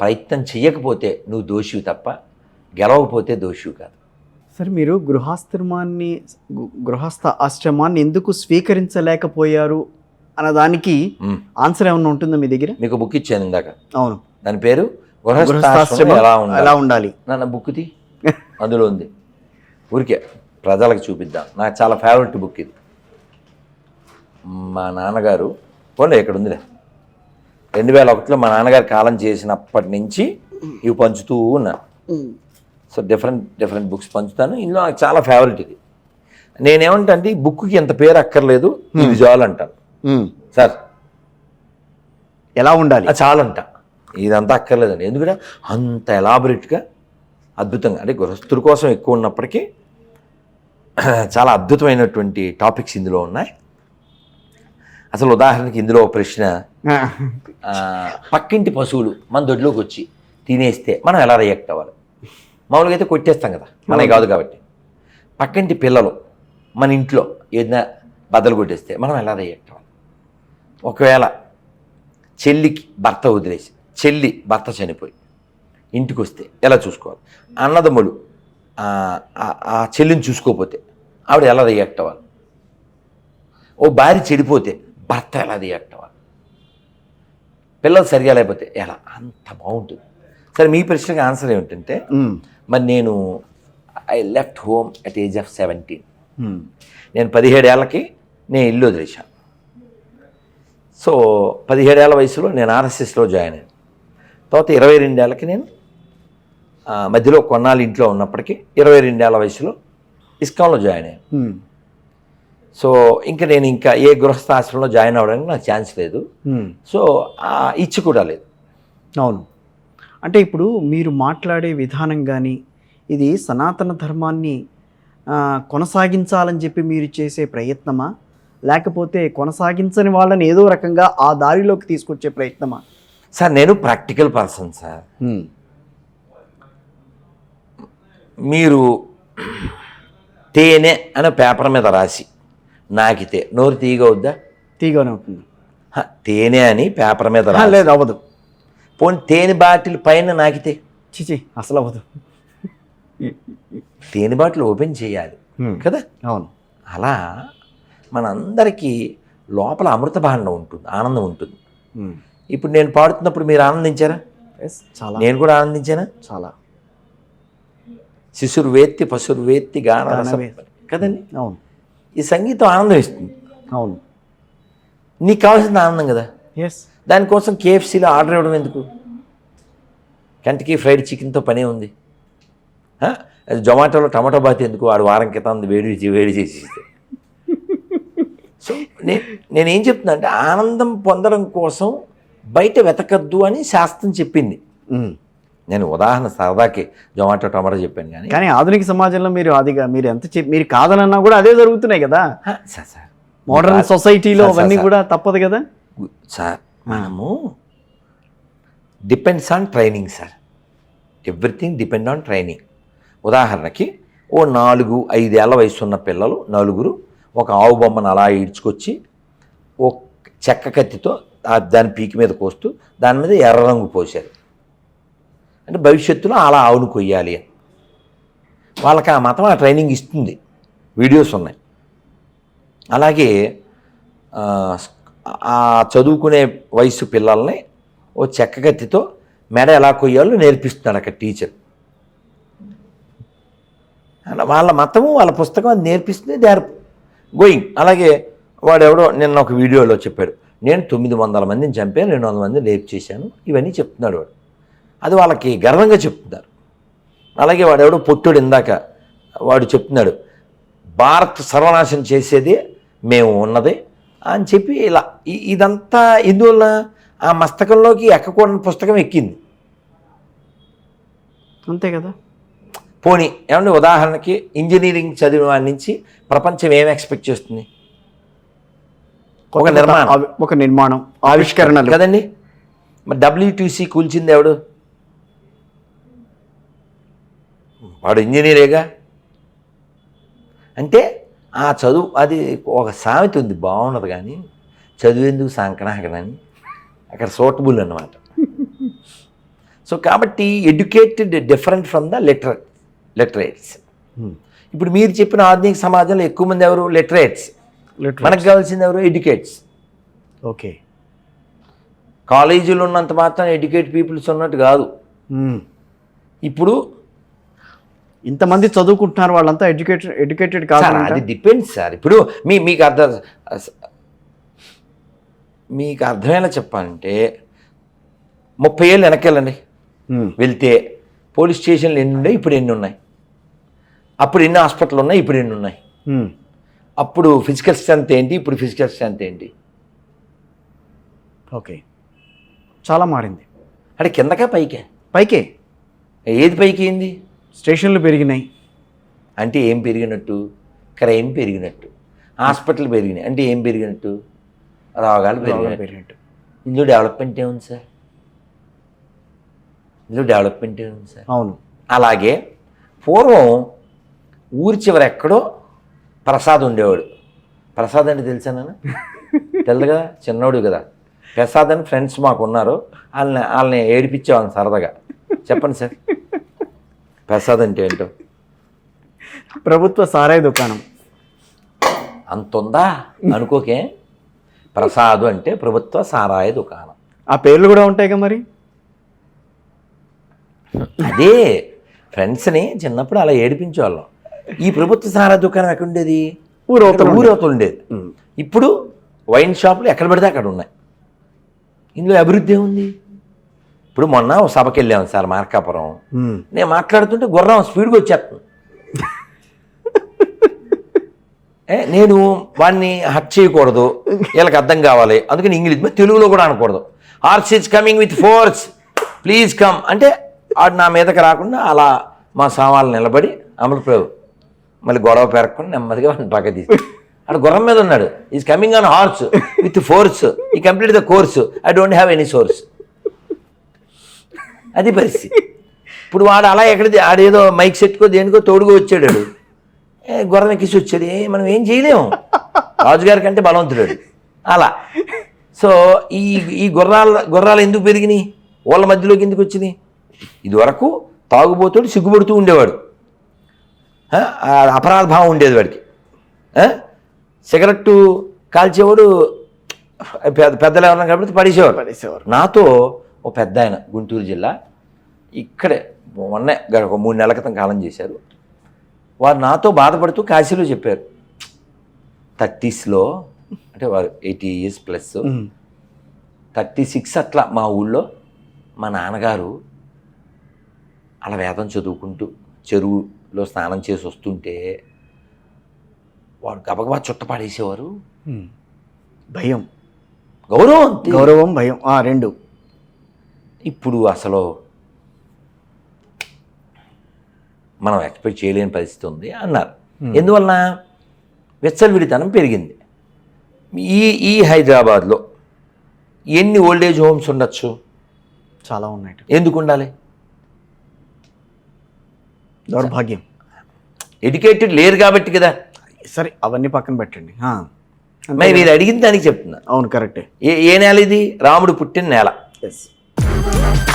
ప్రయత్నం చెయ్యకపోతే నువ్వు దోషివి తప్ప గెలవకపోతే దోషివి కాదు. సరే మీరు గృహాశ్రమాన్ని గృహస్థ ఆశ్రమాన్ని ఎందుకు స్వీకరించలేకపోయారు అన్నదానికి మ్మ్. ఆన్సర్ ఏమన్నా ఉంటుందా మీ దగ్గర? మీకు బుక్ ఇచ్చాను ఇందాక. అవును. దాని పేరు గృహస్థాశ్రమం ఎలా ఎలా ఉండాలి? నన్ను బుక్ది? అందులో ఉంది. ఊరికే ప్రజలకు చూపిద్దాం. నాకు చాలా ఫేవరెట్ బుక్ ఇది. మా నాన్నగారు పోలే ఇక్కడ ఉందిలే రెండు వేల ఒకటిలో మా నాన్నగారు కాలం చేసినప్పటి నుంచి ఇవి పంచుతూ ఉన్నా సో డిఫరెంట్ డిఫరెంట్ బుక్స్ పంచుతాను. ఇందులో నాకు చాలా ఫేవరెట్ ఇది. నేనేమంటా అంటే ఈ బుక్కి ఎంత పేరు అక్కర్లేదు ఇది చాలు అంటాను. మ్మ్. సార్. ఎలా ఉండాలి? చాలంట. ఇదంతా అక్కర్లేదండి. ఎందుకంటే అంత ఎలాబొరేట్గా అద్భుతంగా అంటే గృహస్థుల కోసం ఎక్కువ ఉన్నప్పటికీ చాలా అద్భుతమైనటువంటి టాపిక్స్ ఇందులో ఉన్నాయి. అసలు ఉదాహరణకి ఇందులో ఒక ప్రశ్న. పక్కింటి పశువులు మన దొడ్లోకి వచ్చి తినేస్తే మనం ఎలా రియాక్ట్ అవ్వాలి? మామూలుగా అయితే కొట్టేస్తాం కదా మనకి కాదు కాబట్టి. పక్కింటి పిల్లలు మన ఇంట్లో ఏదైనా బద్దలు కొట్టేస్తే మనం ఎలా రియాక్ట్ అవ్వాలి? ఒకవేళ చెల్లికి భర్త వదిలేసి చెల్లి భర్త చనిపోయి ఇంటికి వస్తే ఎలా చూసుకోవాలి? అన్నదమ్ములు ఆ చెల్లిని చూసుకోకపోతే ఆవిడ ఎలా రియాక్ట్ అవ్వాలి? ఓ భార్య చెడిపోతే భర్త ఎలా రియాక్ట్ అవ్వాలి పిల్లలు సరిగా లేకపోతే ఎలా? అంత బాగుంటుంది. సరే మీ ప్రశ్నకి ఆన్సర్ ఏమిటంటే. మరి నేను I left home at age of seventeen. నేను పదిహేడేళ్ళకి నేను ఇల్లు వదిలేశాను. సో పదిహేడేళ్ళ వయసులో నేను ఆర్ఎస్ఎస్లో జాయిన్ అయ్యాను. తర్వాత ఇరవై రెండేళ్ళకి నేను మధ్యలో కొన్నాళ్ళు ఇంట్లో ఉన్నప్పటికీ ఇరవై రెండేళ్ళ వయసులో ఇస్కాన్లో జాయిన్ అయ్యాను. సో ఇంకా నేను ఇంకా ఏ గృహస్థాశ్రమంలో జాయిన్ అవ్వడానికి నాకు ఛాన్స్ లేదు. సో ఇచ్చి కూడా లేదు. అవును. అంటే ఇప్పుడు మీరు మాట్లాడే విధానం కానీ ఇది సనాతన ధర్మాన్ని కొనసాగించాలని చెప్పి మీరు చేసే ప్రయత్నమా? లేకపోతే కొనసాగించని వాళ్ళని ఏదో రకంగా ఆ దారిలోకి తీసుకొచ్చే ప్రయత్నమా? సార్ నేను ప్రాక్టికల్ పర్సన్ సార్. మీరు తేనె అనే పేపర్ మీద రాసి నాకితే. నోరు తీయగవుద్దా తీగానే ఉంటుంది హ, తేనె అని పేపర్ మీద లేదు అవ్వదు. పోనీ తేనె బాటిల్ పైన నాకితే. చిచి అసలు అవ్వదు. తేనె బాటిల్ ఓపెన్ చేయాలి. కదా? అవును. అలా మనందరికీ లోపల అమృత భాండం ఉంటుంది ఆనందం ఉంటుంది. ఇప్పుడు నేను పాడుతున్నప్పుడు మీరు ఆనందించారా? చాలా. నేను కూడా ఆనందించానా? చాలా. శిశురు వేత్తి పశురు వేత్తి గాన కదండి? అవును. ఈ సంగీతం ఆనందం ఇస్తుంది. అవును. నీకు కావాల్సిన ఆనందం కదా? ఎస్ దానికోసం కేఎఫ్సీలో ఆర్డర్ ఇవ్వడం ఎందుకు? కంటికి ఫ్రైడ్ చికెన్తో పనే ఉంది? అది జొమాటోలో టమాటో బాత్ ఎందుకు? వాడు వారం క్రితం వేడి వేడి చేసి. సో నే నేనేం చెప్తున్నా అంటే ఆనందం పొందడం కోసం బయట వెతకద్దు అని శాస్త్రం చెప్పింది. నేను ఉదాహరణ సరదాకి జొమాటో టమాటో చెప్పాను కానీ కానీ ఆధునిక సమాజంలో మీరు అదిగా మీరు ఎంత మీరు కాదనన్నా కూడా అదే జరుగుతున్నాయి కదా. Sir sir. మోడర్న్ సొసైటీలో అవన్నీ. కూడా తప్పదు కదా. సార్ మనము depends on training sir. Everything depend on training ఉదాహరణకి ఓ నాలుగు ఐదేళ్ళ వయసు ఉన్న పిల్లలు నలుగురు ఒక ఆవు బొమ్మను అలా ఈడ్చుకొచ్చి ఓ చెక్క కత్తితో దాని పీకి మీద కోస్తూ దాని మీద ఎర్ర రంగు పోసారు అంటే భవిష్యత్తులో అలా ఆవును కొయ్యాలి అని. వాళ్ళకి ఆ మతం ఆ ట్రైనింగ్ ఇస్తుంది. వీడియోస్ ఉన్నాయి. అలాగే ఆ, చదువుకునే వయసు పిల్లల్ని ఓ చెక్కగత్తితో మెడ ఎలా కొయ్యాలో నేర్పిస్తున్నాడు అక్కడ టీచర్. అలా వాళ్ళ మతము వాళ్ళ పుస్తకం అది నేర్పిస్తుంది దే ఆర్ గోయింగ్. అలాగే వాడెవడో నిన్న ఒక వీడియోలో చెప్పాడు. నేను తొమ్మిది వందల మందిని చంపాను రెండు వందల మందిని రేపు చేశాను ఇవన్నీ చెప్తున్నాడు వాడు. అది వాళ్ళకి గర్వంగా చెప్తున్నారు. అలాగే వాడెవడో పొట్టుడు ఇందాక వాడు చెప్తున్నాడు భారత్ సర్వనాశనం చేసేదే మేము ఉన్నది అని చెప్పి ఇలా ఇదంతా ఎందువల్ల ఆ మస్తకంలోకి ఎక్కకూడని పుస్తకం ఎక్కింది. అంతే కదా. పోనీ ఏమంటే ఉదాహరణకి ఇంజనీరింగ్ చదివిన వాడి నుంచి ప్రపంచం ఏం ఎక్స్పెక్ట్ చేస్తుంది? ఒక నిర్మాణం. ఒక నిర్మాణం ఆవిష్కరణలు. కదండి. మరి డబ్ల్యూటీసీ కూల్చింది ఎవడు? వాడు ఇంజనీరేగా? అంటే ఆ చదువు అది ఒక సామెత ఉంది బాగున్నది కానీ చదివేందుకు సంకనాకనని అక్కడ సూటబుల్ అన్నమాట. సో కాబట్టి ఎడ్యుకేటెడ్ డిఫరెంట్ ఫ్రమ్ ద లిటర లిటరేట్స్. ఇప్పుడు మీరు చెప్పిన ఆధునిక సమాజంలో ఎక్కువ మంది ఎవరు? లిటరేట్స్. మనకు కావాల్సింది ఎవరు? ఎడ్యుకేట్స్. ఓకే. కాలేజీలో ఉన్నంత మాత్రం ఎడ్యుకేట్ పీపుల్స్ ఉన్నట్టు కాదు. ఇప్పుడు ఇంతమంది చదువుకుంటున్నారు వాళ్ళంతా ఎడ్యుకేటెడ్ ఎడ్యుకేటెడ్ కాదు అది డిపెండ్స్ సార్. ఇప్పుడు మీ మీకు అర్థం మీకు అర్థమయ్యేలా చెప్పాలంటే ముప్పై ఏళ్ళు వెనకెళ్ళండి వెళ్తే పోలీస్ స్టేషన్లు ఎన్ని ఉన్నాయి ఇప్పుడు ఎన్ని ఉన్నాయి అప్పుడు ఎన్ని హాస్పిటల్ ఉన్నాయి ఇప్పుడు ఎన్ని ఉన్నాయి అప్పుడు ఫిజికల్ స్ట్రెంత్ ఏంటి ఇప్పుడు ఫిజికల్ స్ట్రెంత్ ఏంటి? ఓకే. చాలా మారింది. అంటే కిందకా పైకే. పైకే? ఏది పైకి ఏంది స్టేషన్లు పెరిగినాయి. అంటే ఏం పెరిగినట్టు? క్రైమ్ పెరిగినట్టు. హాస్పిటల్ పెరిగినాయి. అంటే ఏం పెరిగినట్టు? రోగాలు పెరిగినట్టు. పెరిగినట్టు. ఇందులో డెవలప్మెంట్ ఏముంది సార్? ఇందులో డెవలప్మెంట్ ఏముంది సార్? అవును. అలాగే పూర్వం ఊరి చివర ఎక్కడో ప్రసాద్ ఉండేవాడు. ప్రసాద్ అంటే తెలుసా నాన్న? తెలుదు కదా? చిన్నోడు కదా. ప్రసాద్ అని ఫ్రెండ్స్ మాకు ఉన్నారు. వాళ్ళని వాళ్ళని ఏడిపించేవాళ్ళని సరదాగా. చెప్పండి సార్. ప్రసాద్ అంటే ఏంటో? ప్రభుత్వ సారాయి దుకాణం. అంత ఉందా? అనుకోకే. ప్రసాద్ అంటే ప్రభుత్వ సారాయ దుకాణం. ఆ పేర్లు కూడా ఉంటాయిగా మరి? అదే ఫ్రెండ్స్ని చిన్నప్పుడు అలా ఏడిపించేవాళ్ళం. ఈ ప్రభుత్వ సారా దుకాణం ఎక్కడ ఉండేది. ఊరవతల ఊరవతలు ఉండేది ఇప్పుడు వైన్ షాపులు ఎక్కడ పడితే అక్కడ ఉన్నాయి. ఇందులో అభివృద్ధి ఏముంది? ఇప్పుడు మొన్న సభకి వెళ్ళాము సార్ మార్కాపురం. నేను మాట్లాడుతుంటే గుర్రం స్పీడ్గా వచ్చేస్తుంది. ఏ, నేను వాడిని హట్ చేయకూడదు వీళ్ళకి అర్థం కావాలి. అందుకని ఇంగ్లీష్ మరి తెలుగులో కూడా అనకూడదు. Horse is coming with force please come అంటే ఆడు నా మీదకి రాకుండా అలా మా సామాన్లు నిలబడి అమలు ప్రభు మళ్ళీ గొడవ పెరగకుండా నెమ్మదిగా వాడిని పక్క తీసి ఆడు గుర్రం మీద ఉన్నాడు. Is coming on horse with force ఈ complete the course I don't have any source అది పరిస్థితి. ఇప్పుడు వాడు అలా ఎక్కడ ఆడేదో మైక్ సెట్కో దేనికో తోడుగా వచ్చాడు గుర్రం ఎక్కిసి వచ్చాడు ఏ మనం ఏం చేయలేము. రాజుగారి కంటే బలవంతుడు. అలా. సో ఈ ఈ గుర్రాల గుర్రాలు ఎందుకు పెరిగినాయి? వాళ్ళ మధ్యలోకి ఎందుకు వచ్చినాయి? ఇదివరకు తాగుబోతుడు సిగ్గుపడుతూ ఉండేవాడు. అపరాధ భావం ఉండేది వాడికి? సిగరెట్టు కాల్చేవాడు పెద్ద పెద్దలు ఎవరన్నా కాబట్టి పడేసేవారు. పడేసేవారు. నాతో ఓ పెద్ద ఆయన గుంటూరు జిల్లా. ఇక్కడే మొన్న ఒక మూడు నెలల క్రితం కాలం చేశారు. వారు నాతో బాధపడుతూ కాశీలో చెప్పారు. థర్టీస్లో అంటే వారు eighty years plus. Thirty six అట్లా మా ఊళ్ళో మా నాన్నగారు అలా వేదం చదువుకుంటూ చెరువులో స్నానం చేసి వస్తుంటే వాడు గబగబా చుట్టపాడేసేవారు. భయం. గౌరవం. గౌరవం భయం. ఆ రెండు. ఇప్పుడు అసలు మనం ఎక్స్పెక్ట్ చేయలేని పరిస్థితి ఉంది అన్నారు. ఎందువలన? వెచ్చలవిడితనం పెరిగింది. ఈ ఈ హైదరాబాద్లో ఎన్ని ఓల్డేజ్ హోమ్స్ ఉండొచ్చు? చాలా ఉన్నాయి. ఎందుకు ఉండాలి? దౌర్భాగ్యం. ఎడ్యుకేటెడ్ లేరు కాబట్టి కదా. సరే అవన్నీ పక్కన పెట్టండి. మరి మీరు అడిగిన దానికి చెప్తున్నా. అవును కరెక్టే. ఏ ఏ నేల ఇది? రాముడు పుట్టిన నేల. Yes Bye.